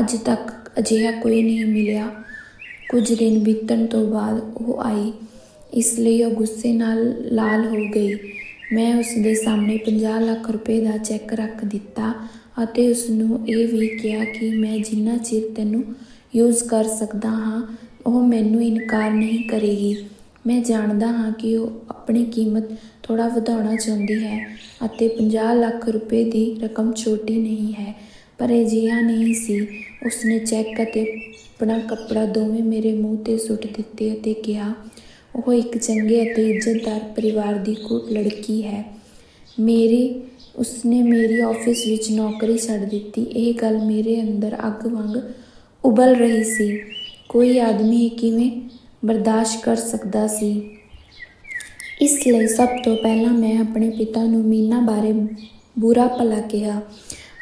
ਅੱਜ ਤੱਕ ਅਜਿਹਾ ਕੋਈ ਨਹੀਂ ਮਿਲਿਆ। ਕੁਝ ਦਿਨ ਬੀਤਣ ਤੋਂ ਬਾਅਦ ਉਹ ਆਈ। ਇਸ ਲਈ ਉਹ ਗੁੱਸੇ ਨਾਲ ਲਾਲ ਹੋ ਗਈ। ਮੈਂ ਉਸ ਦੇ ਸਾਹਮਣੇ 50 ਲੱਖ ਰੁਪਏ ਦਾ ਚੈੱਕ ਰੱਖ ਦਿੱਤਾ ਅਤੇ ਉਸ ਨੂੰ ਇਹ ਵੀ ਕਿਹਾ ਕਿ ਮੈਂ ਜਿੰਨਾ ਚਿਰ ਤੈਨੂੰ ਯੂਜ਼ ਕਰ ਸਕਦਾ ਹਾਂ, ਉਹ ਮੈਨੂੰ ਇਨਕਾਰ ਨਹੀਂ ਕਰੇਗੀ। ਮੈਂ ਜਾਣਦਾ ਹਾਂ ਕਿ ਉਹ ਆਪਣੀ ਕੀਮਤ ਥੋੜਾ ਵਧਾਉਣਾ ਚਾਹੁੰਦੀ ਹੈ ਅਤੇ 50 ਲੱਖ ਰੁਪਏ ਦੀ ਰਕਮ ਛੋਟੀ ਨਹੀਂ ਹੈ, ਪਰ ਅਜਿਹਾ ਨਹੀਂ ਸੀ। ਉਸਨੇ ਚੈੱਕ ਅਤੇ ਆਪਣਾ ਕੱਪੜਾ ਦੋਵੇਂ ਮੇਰੇ ਮੂੰਹ ਤੇ ਸੁੱਟ ਦਿੱਤੇ ਅਤੇ ਕਿਹਾ, ਉਹ ਇੱਕ ਚੰਗੇ ਅਤੇ ਇੱਜ਼ਤਦਾਰ ਪਰਿਵਾਰ ਦੀ ਕੁ ਲੜਕੀ ਹੈ। ਮੇਰੀ, ਉਸਨੇ ਮੇਰੀ ਆਫਿਸ ਵਿੱਚ ਨੌਕਰੀ ਛੱਡ ਦਿੱਤੀ। ਇਹ ਗੱਲ ਮੇਰੇ ਅੰਦਰ ਅੱਗ ਵਾਂਗ ਉਬਲ ਰਹੀ ਸੀ। ਕੋਈ ਆਦਮੀ ਕਿਵੇਂ ਬਰਦਾਸ਼ਤ ਕਰ ਸਕਦਾ ਸੀ। ਇਸ ਲਈ ਸਭ ਤੋਂ ਪਹਿਲਾਂ ਮੈਂ ਆਪਣੇ ਪਿਤਾ ਨੂੰ ਮੀਨਾ ਬਾਰੇ ਬੁਰਾ ਭਲਾ ਕਿਹਾ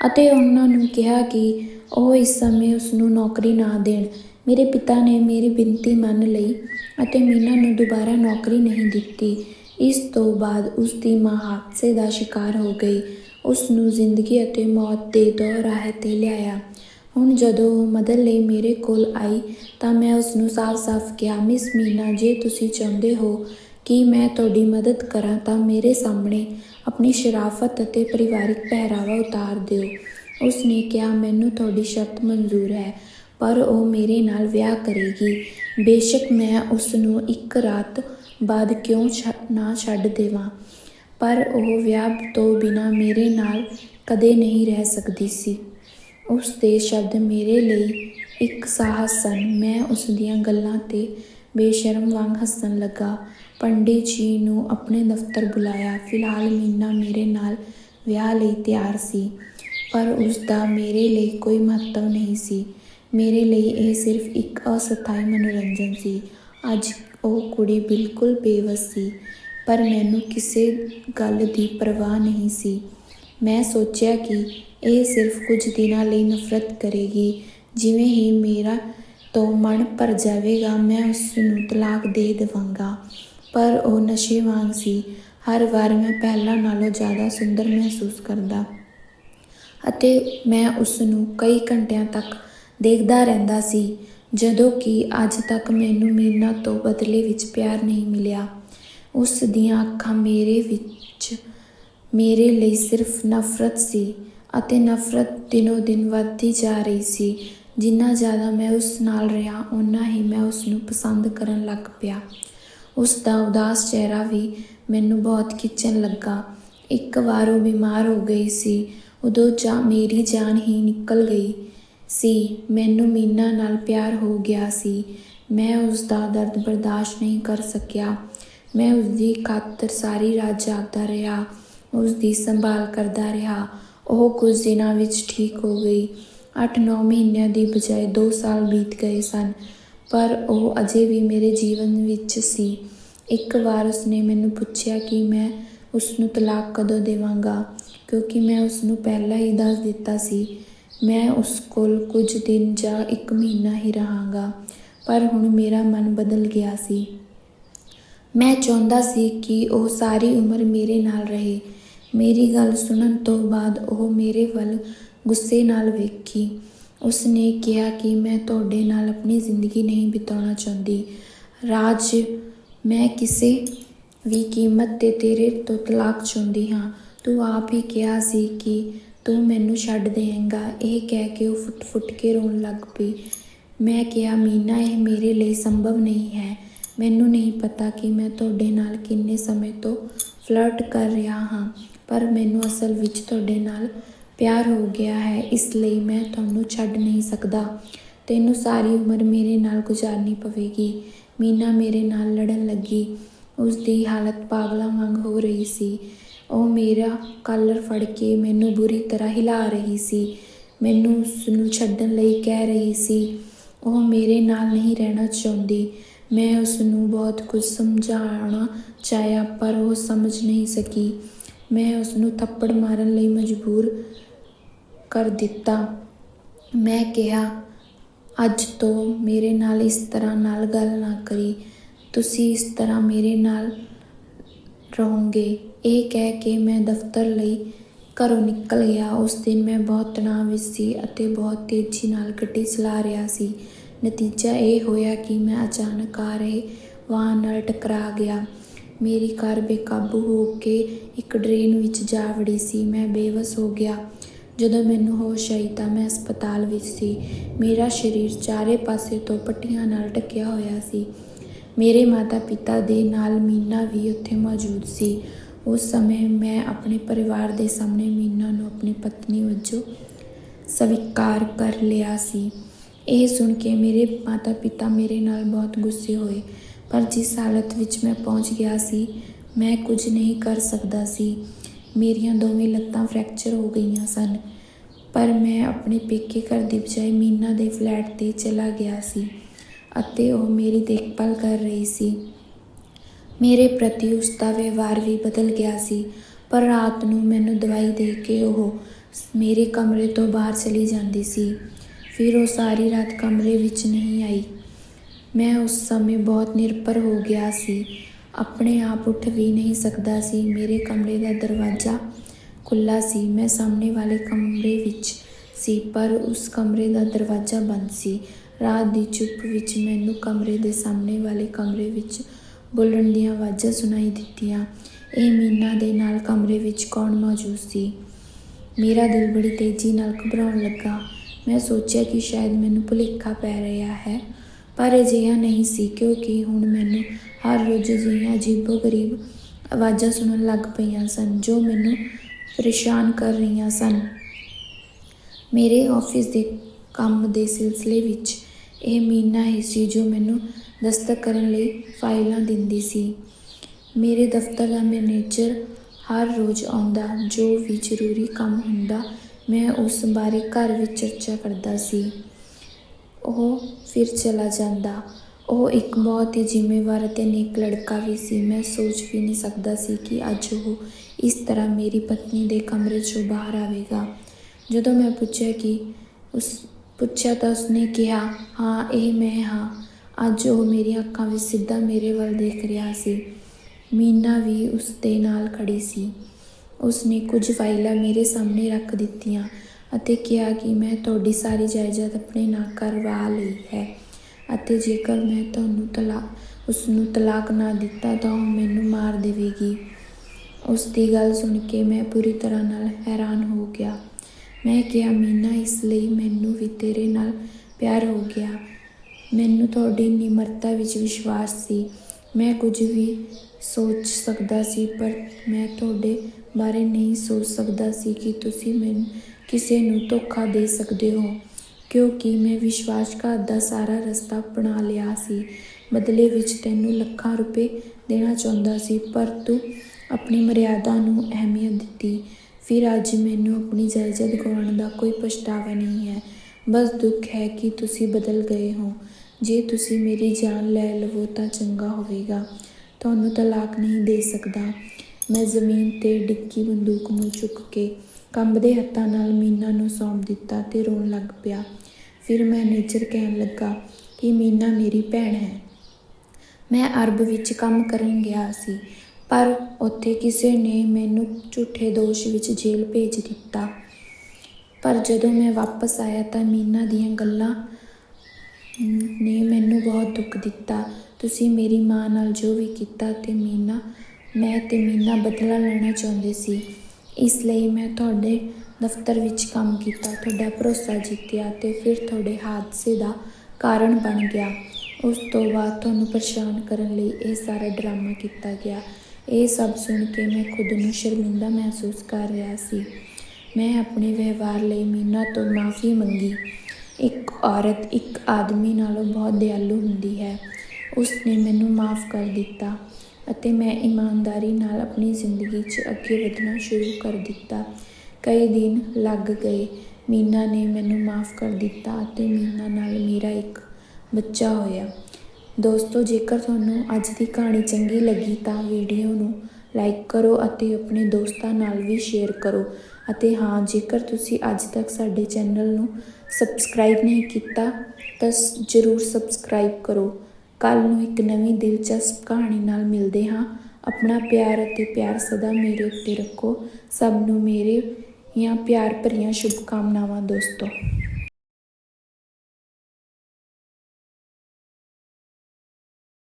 ਅਤੇ ਉਹਨਾਂ ਨੂੰ ਕਿਹਾ ਕਿ ਉਹ ਇਸ ਸਮੇਂ ਉਸ ਨੂੰ ਨੌਕਰੀ ਨਾ ਦੇਣ। ਮੇਰੇ ਪਿਤਾ ਨੇ ਮੇਰੀ ਬੇਨਤੀ ਮੰਨ ਲਈ ਅਤੇ ਮੀਨਾ ਨੂੰ ਦੁਬਾਰਾ ਨੌਕਰੀ ਨਹੀਂ ਦਿੱਤੀ। ਇਸ ਤੋਂ ਬਾਅਦ ਉਸ ਦੀ ਮਾਂ ਹਾਦਸੇ ਦਾ ਸ਼ਿਕਾਰ ਹੋ ਗਈ। ਉਸ ਨੂੰ ਜ਼ਿੰਦਗੀ ਅਤੇ ਮੌਤ ਦੇ ਦੋ ਰਾਹ ਤੇ ਲਿਆਇਆ। ਹੁਣ ਜਦੋਂ ਉਹ ਮਦਦ ਲਈ ਮੇਰੇ ਕੋਲ ਆਈ ਤਾਂ ਮੈਂ ਉਸ ਨੂੰ ਸਾਫ਼-ਸਾਫ਼ ਕਿਹਾ, ਮਿਸ ਮੀਨਾ, ਜੇ ਤੁਸੀਂ ਚਾਹੁੰਦੇ ਹੋ ਕਿ ਮੈਂ ਤੁਹਾਡੀ ਮਦਦ ਕਰਾਂ ਤਾਂ ਮੇਰੇ ਸਾਹਮਣੇ ਆਪਣੀ ਸ਼ਰਾਫਤ ਅਤੇ ਪਰਿਵਾਰਿਕ ਪਹਿਰਾਵਾ ਉਤਾਰ ਦਿਓ। ਉਸ ਨੇ ਕਿਹਾ, ਮੈਨੂੰ ਤੁਹਾਡੀ ਸ਼ਰਤ ਮਨਜ਼ੂਰ ਹੈ, ਪਰ ਉਹ ਮੇਰੇ ਨਾਲ ਵਿਆਹ ਕਰੇਗੀ। ਬੇਸ਼ੱਕ ਮੈਂ ਉਸ ਨੂੰ ਇੱਕ ਰਾਤ ਬਾਅਦ ਕਿਉਂ ਛ- ਨਾ ਛੱਡ ਦੇਵਾਂ? ਪਰ ਉਹ ਵਿਆਹ ਤੋਂ ਬਿਨਾ ਮੇਰੇ ਨਾਲ ਕਦੇ ਨਹੀਂ ਰਹਿ ਸਕਦੀ ਸੀ। ਉਸ ਦੇ ਸ਼ਬਦ ਮੇਰੇ ਲਈ ਇੱਕ ਸਾਹਸ ਸਨ। ਮੈਂ ਉਸ ਦੀਆਂ ਗੱਲਾਂ ਤੇ ਬੇਸ਼ਰਮ ਵਾਂਗ ਹੱਸਣ ਲੱਗਾ। ਪੰਡਿਤ ਜੀ ਨੂੰ ਆਪਣੇ ਦਫ਼ਤਰ ਬੁਲਾਇਆ। ਫਿਲਹਾਲ ਮੀਨਾ ਮੇਰੇ ਨਾਲ ਵਿਆਹ ਲਈ ਤਿਆਰ ਸੀ, ਪਰ ਉਸ ਦਾ ਮੇਰੇ ਲਈ ਕੋਈ ਮਹੱਤਵ ਨਹੀਂ ਸੀ। ਮੇਰੇ ਲਈ ਇਹ ਸਿਰਫ ਇੱਕ ਅਸਥਾਈ ਮਨੋਰੰਜਨ ਸੀ। ਅੱਜ ਉਹ ਕੁੜੀ ਬਿਲਕੁਲ ਬੇਵਸ ਸੀ, ਪਰ ਮੈਨੂੰ ਕਿਸੇ ਗੱਲ ਦੀ ਪਰਵਾਹ ਨਹੀਂ ਸੀ। ਮੈਂ ਸੋਚਿਆ ਕਿ ਇਹ ਸਿਰਫ ਕੁਝ ਦਿਨਾਂ ਲਈ ਨਫ਼ਰਤ ਕਰੇਗੀ। ਜਿਵੇਂ ਹੀ ਮੇਰਾ ਤੋਂ ਮਨ ਭਰ ਜਾਵੇਗਾ, ਮੈਂ ਉਸ ਨੂੰ ਤਲਾਕ ਦੇ ਦੇਵਾਂਗਾ। ਪਰ ਉਹ ਨਸ਼ੇ ਵਾਂਗ ਸੀ। ਹਰ ਵਾਰ ਮੈਂ ਪਹਿਲਾਂ ਨਾਲੋਂ ਜ਼ਿਆਦਾ ਸੁੰਦਰ ਮਹਿਸੂਸ ਕਰਦਾ। ਅਤੇ ਮੈਂ ਉਸ ਨੂੰ ਕਈ ਘੰਟਿਆਂ ਤੱਕ ਦੇਖਦਾ ਰਹਿੰਦਾ ਸੀ, ਜਦੋਂ ਕਿ ਅੱਜ ਤੱਕ ਮੈਨੂੰ ਮੀਨਾ ਤੋਂ ਬਦਲੇ ਵਿੱਚ ਪਿਆਰ ਨਹੀਂ ਮਿਲਿਆ। ਉਸ ਦੀਆਂ ਅੱਖਾਂ ਮੇਰੇ ਵਿੱਚ, ਮੇਰੇ ਲਈ ਸਿਰਫ ਨਫ਼ਰਤ ਸੀ। ਅਤੇ ਨਫ਼ਰਤ ਦਿਨੋ ਦਿਨ ਵੱਧਦੀ ਜਾ ਰਹੀ ਸੀ। ਜਿੰਨਾ ਜ਼ਿਆਦਾ ਮੈਂ ਉਸ ਨਾਲ ਰਿਹਾ, ਓਨਾ ਹੀ ਮੈਂ ਉਸ ਨੂੰ ਪਸੰਦ ਕਰਨ ਲੱਗ ਪਿਆ। ਉਸ ਦਾ ਉਦਾਸ ਚਿਹਰਾ ਵੀ ਮੈਨੂੰ ਬਹੁਤ ਖਿੱਚਣ ਲੱਗਾ। ਇੱਕ ਵਾਰ ਉਹ ਬਿਮਾਰ ਹੋ ਗਈ ਸੀ। ਉਦੋਂ ਜਾ ਮੇਰੀ ਜਾਨ ਹੀ ਨਿਕਲ ਗਈ ਸੀ। ਮੈਨੂੰ ਮੀਨਾ ਨਾਲ ਪਿਆਰ ਹੋ ਗਿਆ ਸੀ। ਮੈਂ ਉਸ ਦਾ ਦਰਦ ਬਰਦਾਸ਼ਤ ਨਹੀਂ ਕਰ ਸਕਿਆ। ਮੈਂ ਉਸ ਦੀ ਖਾਤਰ ਸਾਰੀ ਰਾਤ ਜਾਗਦਾ ਰਿਹਾ ਉਸ ਦੀ ਸੰਭਾਲ ਕਰਦਾ ਰਿਹਾ। ਉਹ ਕੁਝ ਦਿਨਾਂ ਵਿੱਚ ਠੀਕ ਹੋ ਗਈ। 8-9 ਮਹੀਨਿਆਂ ਦੀ ਬਜਾਏ 2 ਸਾਲ ਬੀਤ ਗਏ ਸਨ, ਪਰ ਉਹ ਅਜੇ ਵੀ ਮੇਰੇ ਜੀਵਨ ਵਿੱਚ ਸੀ। ਇੱਕ ਵਾਰ ਉਸਨੇ ਮੈਨੂੰ ਪੁੱਛਿਆ ਕਿ ਮੈਂ ਉਸ ਨੂੰ ਤਲਾਕ ਕਦੋਂ ਦੇਵਾਂਗਾ, ਕਿਉਂਕਿ ਮੈਂ ਉਸ ਨੂੰ ਪਹਿਲਾਂ ਹੀ ਦੱਸ ਦਿੱਤਾ ਸੀ, ਮੈਂ ਉਸ ਕੋਲ ਕੁਝ ਦਿਨ ਜਾਂ ਇੱਕ ਮਹੀਨਾ ਹੀ ਰਹਾਂਗਾ। ਪਰ ਹੁਣ ਮੇਰਾ ਮਨ ਬਦਲ ਗਿਆ ਸੀ। ਮੈਂ ਚਾਹੁੰਦਾ ਸੀ ਕਿ ਉਹ ਸਾਰੀ ਉਮਰ ਮੇਰੇ ਨਾਲ ਰਹੇ। ਮੇਰੀ ਗੱਲ ਸੁਣਨ ਤੋਂ ਬਾਅਦ ਉਹ ਮੇਰੇ ਵੱਲ ਗੁੱਸੇ ਨਾਲ ਵੇਖੀ। ਉਸਨੇ ਕਿਹਾ ਕਿ ਮੈਂ ਤੁਹਾਡੇ ਨਾਲ ਆਪਣੀ ਜ਼ਿੰਦਗੀ ਨਹੀਂ ਬਿਤਾਉਣਾ ਚਾਹੁੰਦੀ। ਰਾਜ, ਮੈਂ ਕਿਸੇ ਵੀ ਕੀਮਤ ਤੇ ਤੇਰੇ ਤੋਂ ਤਲਾਕ ਚਾਹੁੰਦੀ ਹਾਂ। ਤੂੰ ਆਪ ਹੀ ਕਿਹਾ ਸੀ ਕਿ ਤੂੰ ਮੈਨੂੰ ਛੱਡ ਦੇਂਗਾ ਇਹ ਕਹਿ ਕੇ ਉਹ ਫੁੱਟ-ਫੁੱਟ ਕੇ ਰੋਣ ਲੱਗ ਪਈ। ਮੈਂ ਕਿਹਾ, ਮੀਨਾ, ਇਹ ਮੇਰੇ ਲਈ ਸੰਭਵ ਨਹੀਂ ਹੈ। ਮੈਨੂੰ ਨਹੀਂ ਪਤਾ ਕਿ ਮੈਂ ਤੁਹਾਡੇ ਨਾਲ ਕਿੰਨੇ ਸਮੇਂ ਤੋਂ ਫਲਰਟ ਕਰ ਰਿਹਾ ਹਾਂ। ਪਰ ਮੈਨੂੰ ਅਸਲ ਵਿੱਚ ਤੁਹਾਡੇ ਨਾਲ ਪਿਆਰ ਹੋ ਗਿਆ ਹੈ, ਇਸ ਲਈ ਮੈਂ ਤੁਹਾਨੂੰ ਛੱਡ ਨਹੀਂ ਸਕਦਾ। ਤੈਨੂੰ ਸਾਰੀ ਉਮਰ ਮੇਰੇ ਨਾਲ ਗੁਜ਼ਾਰਨੀ ਪਵੇਗੀ। ਮੀਨਾ ਮੇਰੇ ਨਾਲ ਲੜਨ ਲੱਗੀ। ਉਸ ਦੀ ਹਾਲਤ ਪਾਗਲਾਂ ਵਾਂਗ ਹੋ ਰਹੀ ਸੀ। ਉਹ ਮੇਰਾ ਕਾਲਰ ਫੜ ਕੇ ਮੈਨੂੰ ਬੁਰੀ ਤਰ੍ਹਾਂ ਹਿਲਾ ਰਹੀ ਸੀ। ਮੈਨੂੰ ਉਸ ਨੂੰ ਛੱਡਣ ਲਈ ਕਹਿ ਰਹੀ ਸੀ। ਉਹ ਮੇਰੇ ਨਾਲ ਨਹੀਂ ਰਹਿਣਾ ਚਾਹੁੰਦੀ। ਮੈਂ ਉਸ ਨੂੰ ਬਹੁਤ ਕੁਝ ਸਮਝਾਉਣਾ ਚਾਹਿਆ, ਪਰ ਉਹ ਸਮਝ ਨਹੀਂ ਸਕੀ। ਮੈਂ ਉਸ ਨੂੰ ਥੱਪੜ ਮਾਰਨ ਲਈ ਮਜਬੂਰ ਕਰ ਦਿੱਤਾ। ਮੈਂ ਕਿਹਾ, ਅੱਜ ਤੋਂ ਮੇਰੇ ਨਾਲ ਇਸ ਤਰ੍ਹਾਂ ਨਾਲ ਗੱਲ ਨਾ ਕਰੀ। ਤੁਸੀਂ ਇਸ ਤਰ੍ਹਾਂ ਮੇਰੇ ਨਾਲ ਰਹੋਗੇ। ਇਹ ਕਹਿ ਕੇ ਮੈਂ ਦਫ਼ਤਰ ਲਈ ਘਰੋਂ ਨਿਕਲ ਗਿਆ। ਉਸ ਦਿਨ ਮੈਂ ਬਹੁਤ ਤਣਾਅ ਵਿੱਚ ਸੀ ਅਤੇ ਬਹੁਤ ਤੇਜ਼ੀ ਨਾਲ ਗੱਡੀ ਚਲਾ ਰਿਹਾ ਸੀ। ਨਤੀਜਾ ਇਹ ਹੋਇਆ ਕਿ ਮੈਂ ਅਚਾਨਕ ਆ ਰਹੇ ਵਾਹਨ ਨਾਲ ਟਕਰਾ ਗਿਆ। ਮੇਰੀ ਕਾਰ ਬੇਕਾਬੂ ਹੋ ਕੇ ਇੱਕ ਡਰੇਨ ਵਿੱਚ ਜਾ ਵੜੀ ਸੀ, ਮੈਂ ਬੇਵਸ ਹੋ ਗਿਆ। ਜਦੋਂ ਮੈਨੂੰ ਹੋਸ਼ ਆਈ ਤਾਂ ਮੈਂ ਹਸਪਤਾਲ ਵਿੱਚ ਸੀ। ਮੇਰਾ ਸਰੀਰ ਚਾਰੇ ਪਾਸੇ ਤੋਂ ਪੱਟੀਆਂ ਨਾਲ ਢੱਕਿਆ ਹੋਇਆ ਸੀ। ਮੇਰੇ ਮਾਤਾ-ਪਿਤਾ ਦੇ ਨਾਲ ਮੀਨਾ ਵੀ ਉੱਥੇ ਮੌਜੂਦ ਸੀ। ਉਸ ਸਮੇਂ ਮੈਂ ਆਪਣੇ ਪਰਿਵਾਰ ਦੇ ਸਾਹਮਣੇ ਮੀਨਾ ਨੂੰ ਆਪਣੀ ਪਤਨੀ ਵਜੋਂ ਸਵੀਕਾਰ ਕਰ ਲਿਆ ਸੀ। ਇਹ ਸੁਣ ਕੇ ਮੇਰੇ ਮਾਤਾ-ਪਿਤਾ ਮੇਰੇ ਨਾਲ ਬਹੁਤ ਗੁੱਸੇ ਹੋਏ। ਪਰ ਜਿਸ ਹਾਲਤ ਵਿੱਚ ਮੈਂ ਪਹੁੰਚ ਗਿਆ ਸੀ, ਮੈਂ ਕੁਝ ਨਹੀਂ ਕਰ ਸਕਦਾ ਸੀ। ਮੇਰੀਆਂ ਦੋਵੇਂ ਲੱਤਾਂ ਫ੍ਰੈਕਚਰ ਹੋ ਗਈਆਂ ਸਨ, ਪਰ ਮੈਂ ਆਪਣੇ ਪੇਕੇ ਘਰ ਦੀ ਬਜਾਏ ਮੀਨਾ ਦੇ ਫਲੈਟ ਤੇ ਚਲਾ ਗਿਆ ਸੀ ਅਤੇ ਉਹ ਮੇਰੀ ਦੇਖਭਾਲ ਕਰ ਰਹੀ ਸੀ। ਮੇਰੇ ਪ੍ਰਤੀ ਉਸ ਦਾ ਵਿਵਹਾਰ ਵੀ ਬਦਲ ਗਿਆ ਸੀ, ਪਰ ਰਾਤ ਨੂੰ ਮੈਨੂੰ ਦਵਾਈ ਦੇ ਕੇ ਉਹ ਮੇਰੇ ਕਮਰੇ ਤੋਂ ਬਾਹਰ ਚਲੀ ਜਾਂਦੀ ਸੀ। ਫਿਰ ਉਹ ਸਾਰੀ ਰਾਤ ਕਮਰੇ ਵਿੱਚ ਨਹੀਂ ਆਈ। ਮੈਂ ਉਸ ਸਮੇਂ ਬਹੁਤ ਨਿਰਭਰ ਹੋ ਗਿਆ ਸੀ। ਆਪਣੇ ਆਪ ਉੱਠ ਵੀ ਨਹੀਂ ਸਕਦਾ ਸੀ। ਮੇਰੇ ਕਮਰੇ ਦਾ ਦਰਵਾਜ਼ਾ ਖੁੱਲਾ ਸੀ। ਮੈਂ ਸਾਹਮਣੇ ਵਾਲੇ ਕਮਰੇ ਵਿੱਚ ਸੀ, ਪਰ ਉਸ ਕਮਰੇ ਦਾ ਦਰਵਾਜ਼ਾ ਬੰਦ ਸੀ। ਰਾਤ ਦੀ ਚੁੱਪ ਵਿੱਚ ਮੈਨੂੰ ਕਮਰੇ ਦੇ ਸਾਹਮਣੇ ਵਾਲੇ ਕਮਰੇ ਵਿੱਚ ਬੋਲਣ ਦੀਆਂ ਆਵਾਜ਼ਾਂ ਸੁਣਾਈ ਦਿੱਤੀਆਂ। ਇਹ ਮੀਨਾ ਦੇ ਨਾਲ ਕਮਰੇ ਵਿੱਚ ਕੌਣ ਮੌਜੂਦ ਸੀ? ਮੇਰਾ ਦਿਲ ਬੜੀ ਤੇਜ਼ੀ ਨਾਲ ਘਬਰਾਉਣ ਲੱਗਾ। ਮੈਂ ਸੋਚਿਆ ਕਿ ਸ਼ਾਇਦ ਮੈਨੂੰ ਭੁਲੇਖਾ ਪੈ ਰਿਹਾ ਹੈ। ਪਰ ਅਜਿਹਾ ਨਹੀਂ ਸੀ, ਕਿਉਂਕਿ ਹੁਣ ਮੈਨੂੰ ਹਰ ਰੋਜ਼ ਅਜਿਹੀਆਂ ਅਜੀਬੋ-ਗਰੀਬ ਆਵਾਜ਼ਾਂ ਸੁਣਨ ਲੱਗ ਪਈਆਂ ਸਨ, ਜੋ ਮੈਨੂੰ ਪਰੇਸ਼ਾਨ ਕਰ ਰਹੀਆਂ ਸਨ। ਮੇਰੇ ਆਫਿਸ ਦੇ ਕੰਮ ਦੇ ਸਿਲਸਿਲੇ ਵਿੱਚ ਇਹ ਮੀਨਾ ਹੀ ਸੀ ਜੋ ਮੈਨੂੰ ਦਸਤਕ ਕਰਨ ਲਈ ਫਾਈਲਾਂ ਦਿੰਦੀ ਸੀ। ਮੇਰੇ ਦਫ਼ਤਰ ਦਾ ਮੈਨੇਜਰ ਹਰ ਰੋਜ਼ ਆਉਂਦਾ, ਜੋ ਵੀ ਜ਼ਰੂਰੀ ਕੰਮ ਹੁੰਦਾ, ਮੈਂ ਉਸ ਬਾਰੇ ਘਰ ਵਿੱਚ ਚਰਚਾ ਕਰਦਾ ਸੀ। ਉਹ ਫਿਰ ਚਲਾ ਜਾਂਦਾ। ਉਹ ਇੱਕ ਬਹੁਤ ਹੀ ਜ਼ਿੰਮੇਵਾਰ ਅਤੇ ਨੇਕ ਲੜਕਾ ਵੀ ਸੀ। ਮੈਂ ਸੋਚ ਵੀ ਨਹੀਂ ਸਕਦਾ ਸੀ ਕਿ ਅੱਜ ਉਹ ਇਸ ਤਰ੍ਹਾਂ ਮੇਰੀ ਪਤਨੀ ਦੇ ਕਮਰੇ 'ਚੋਂ ਬਾਹਰ ਆਵੇਗਾ। ਜਦੋਂ ਮੈਂ ਪੁੱਛਿਆ ਕਿ ਉਸ, ਪੁੱਛਿਆ ਤਾਂ ਉਸਨੇ ਕਿਹਾ, ਹਾਂ, ਇਹ ਮੈਂ ਹਾਂ। ਅੱਜ ਉਹ ਮੇਰੀਆਂ ਅੱਖਾਂ ਵਿੱਚ ਸਿੱਧਾ ਮੇਰੇ ਵੱਲ ਦੇਖ ਰਿਹਾ ਸੀ। ਮੀਨਾ ਵੀ ਉਸ ਦੇ ਨਾਲ ਖੜੀ ਸੀ। ਉਸਨੇ ਕੁਝ ਫਾਈਲਾਂ ਮੇਰੇ ਸਾਹਮਣੇ ਰੱਖ ਦਿੱਤੀਆਂ। ਅਤੇ ਕਿਹਾ ਕਿ ਮੈਂ ਤੁਹਾਡੀ ਸਾਰੀ ਜਾਇਦਾਦ ਆਪਣੇ ਨਾਂ ਕਰਵਾ ਲਈ ਹੈ ਅਤੇ ਜੇਕਰ ਮੈਂ ਤੁਹਾਨੂੰ ਤਲਾਕ ਉਸ ਨੂੰ ਤਲਾਕ ਨਾ ਦਿੱਤਾ ਤਾਂ ਉਹ ਮੈਨੂੰ ਮਾਰ ਦੇਵੇਗੀ। ਉਸ ਦੀ ਗੱਲ ਸੁਣ ਕੇ ਮੈਂ ਪੂਰੀ ਤਰ੍ਹਾਂ ਨਾਲ ਹੈਰਾਨ ਹੋ ਗਿਆ। ਮੈਂ ਕਿਹਾ, ਮੀਨਾ, ਇਸ ਲਈ ਮੈਨੂੰ ਵੀ ਤੇਰੇ ਨਾਲ ਪਿਆਰ ਹੋ ਗਿਆ। ਮੈਨੂੰ ਤੁਹਾਡੀ ਨਿਮਰਤਾ ਵਿੱਚ ਵਿਸ਼ਵਾਸ ਸੀ। ਮੈਂ ਕੁਝ ਵੀ ਸੋਚ ਸਕਦਾ ਸੀ, ਪਰ ਮੈਂ ਤੁਹਾਡੇ ਬਾਰੇ ਨਹੀਂ ਸੋਚ ਸਕਦਾ ਸੀ ਕਿ ਤੁਸੀਂ ਮੈਨੂੰ ਕਿਸੇ ਨੂੰ ਧੋਖਾ ਦੇ ਸਕਦੇ ਹੋ। ਕਿਉਂਕਿ ਮੈਂ ਵਿਸ਼ਵਾਸਘਾਤ ਦਾ ਸਾਰਾ ਰਸਤਾ ਅਪਣਾ ਲਿਆ ਸੀ। ਬਦਲੇ ਵਿੱਚ ਤੈਨੂੰ ਲੱਖਾਂ ਰੁਪਏ ਦੇਣਾ ਚਾਹੁੰਦਾ ਸੀ, ਪਰ ਤੂੰ ਆਪਣੀ ਮਰਿਆਦਾ ਨੂੰ ਅਹਿਮੀਅਤ ਦਿੱਤੀ। ਫਿਰ ਅੱਜ ਮੈਨੂੰ ਆਪਣੀ ਜਾਇਦਾਦ ਗਵਾਉਣ ਦਾ ਕੋਈ ਪਛਤਾਵਾ ਨਹੀਂ ਹੈ। ਬਸ ਦੁੱਖ ਹੈ ਕਿ ਤੁਸੀਂ ਬਦਲ ਗਏ ਹੋ। ਜੇ ਤੁਸੀਂ ਮੇਰੀ ਜਾਨ ਲੈ ਲਵੋ ਤਾਂ ਚੰਗਾ ਹੋਵੇਗਾ। ਤੁਹਾਨੂੰ ਤਲਾਕ ਨਹੀਂ ਦੇ ਸਕਦਾ। ਮੈਂ ਜ਼ਮੀਨ ਤੇ ਡਿੱਗੀ ਬੰਦੂਕ ਨੂੰ ਚੁੱਕ ਕੇ ਕੰਬਦੇ ਹੱਥਾਂ ਨਾਲ ਮੀਨਾ ਨੂੰ ਸੌਂਪ ਦਿੱਤਾ ਤੇ ਰੋਣ ਲੱਗ ਪਿਆ। ਫਿਰ ਮੈਨੇਜਰ ਕਹਿਣ ਲੱਗਾ ਕਿ ਮੀਨਾ ਮੇਰੀ ਭੈਣ ਹੈ। ਮੈਂ ਅਰਬ ਵਿੱਚ ਕੰਮ ਕਰਨ ਗਿਆ ਸੀ, ਪਰ ਉੱਥੇ ਕਿਸੇ ਨੇ ਮੈਨੂੰ ਝੂਠੇ ਦੋਸ਼ ਵਿੱਚ ਜੇਲ੍ਹ ਭੇਜ ਦਿੱਤਾ। ਪਰ ਜਦੋਂ ਮੈਂ ਵਾਪਸ ਆਇਆ ਤਾਂ ਮੀਨਾ ਦੀਆਂ ਗੱਲਾਂ ਨੇ ਮੈਨੂੰ ਬਹੁਤ ਦੁੱਖ ਦਿੱਤਾ। ਤੁਸੀਂ ਮੇਰੀ ਮਾਂ ਨਾਲ ਜੋ ਵੀ ਕੀਤਾ ਤੇ ਮੀਨਾ, ਮੈਂ ਤੇ ਮੀਨਾ ਬਦਲਾ ਲੈਣਾ ਚਾਹੁੰਦੇ ਸੀ। ਇਸ ਲਈ ਮੈਂ ਤੁਹਾਡੇ ਦਫ਼ਤਰ ਵਿੱਚ ਕੰਮ ਕੀਤਾ, ਤੁਹਾਡਾ ਭਰੋਸਾ ਜਿੱਤਿਆ ਅਤੇ ਫਿਰ ਤੁਹਾਡੇ ਹਾਦਸੇ ਦਾ ਕਾਰਨ ਬਣ ਗਿਆ। ਉਸ ਤੋਂ ਬਾਅਦ ਤੁਹਾਨੂੰ ਪਰੇਸ਼ਾਨ ਕਰਨ ਲਈ ਇਹ ਸਾਰਾ ਡਰਾਮਾ ਕੀਤਾ ਗਿਆ। ਇਹ ਸਭ ਸੁਣ ਕੇ ਮੈਂ ਖੁਦ ਨੂੰ ਸ਼ਰਮਿੰਦਾ ਮਹਿਸੂਸ ਕਰ ਰਿਹਾ ਸੀ। ਮੈਂ ਆਪਣੇ ਵਿਵਹਾਰ ਲਈ ਮੀਨਾ ਤੋਂ ਮਾਫੀ ਮੰਗੀ। ਇੱਕ ਔਰਤ, ਇੱਕ ਆਦਮੀ ਨਾਲੋਂ ਬਹੁਤ ਦਿਆਲੂ ਹੁੰਦੀ ਹੈ। ਉਸ ਨੇ ਮੈਨੂੰ ਮਾਫ ਕਰ ਦਿੱਤਾ। ਅਤੇ ਮੈਂ ਇਮਾਨਦਾਰੀ ਨਾਲ ਆਪਣੀ ਜ਼ਿੰਦਗੀ 'ਚ ਅੱਗੇ ਵਧਣਾ ਸ਼ੁਰੂ ਕਰ ਦਿੱਤਾ। ਕਈ ਦਿਨ ਲੱਗ ਗਏ। ਮੀਨਾ ਨੇ ਮੈਨੂੰ ਮਾਫ ਕਰ ਦਿੱਤਾ ਅਤੇ ਮੀਨਾ ਨਾਲ ਮੇਰਾ ਇੱਕ ਬੱਚਾ ਹੋਇਆ। ਦੋਸਤੋ, ਜੇਕਰ ਤੁਹਾਨੂੰ ਅੱਜ ਦੀ ਕਹਾਣੀ ਚੰਗੀ ਲੱਗੀ ਤਾਂ ਵੀਡੀਓ ਨੂੰ ਲਾਈਕ ਕਰੋ ਅਤੇ ਆਪਣੇ ਦੋਸਤਾਂ ਨਾਲ ਵੀ ਸ਼ੇਅਰ ਕਰੋ। ਅਤੇ ਹਾਂ, ਜੇਕਰ ਤੁਸੀਂ ਅੱਜ ਤੱਕ ਸਾਡੇ ਚੈਨਲ ਨੂੰ ਸਬਸਕ੍ਰਾਈਬ ਨਹੀਂ ਕੀਤਾ, ਤਾਂ ਸ- ਜ਼ਰੂਰ ਸਬਸਕ੍ਰਾਈਬ ਕਰੋ। ਕੱਲ ਨੂੰ ਇੱਕ ਨਵੀਂ ਦਿਲਚਸਪ ਕਹਾਣੀ ਨਾਲ ਮਿਲਦੇ ਹਾਂ। ਆਪਣਾ ਪਿਆਰ ਅਤੇ ਪਿਆਰ ਸਦਾ ਮੇਰੇ ਉੱਤੇ ਰੱਖੋ। ਸਭ ਨੂੰ ਮੇਰੇ ਜਾਂ ਪਿਆਰ ਭਰੀਆਂ ਸ਼ੁਭਕਾਮਨਾਵਾਂ ਦੋਸਤੋ।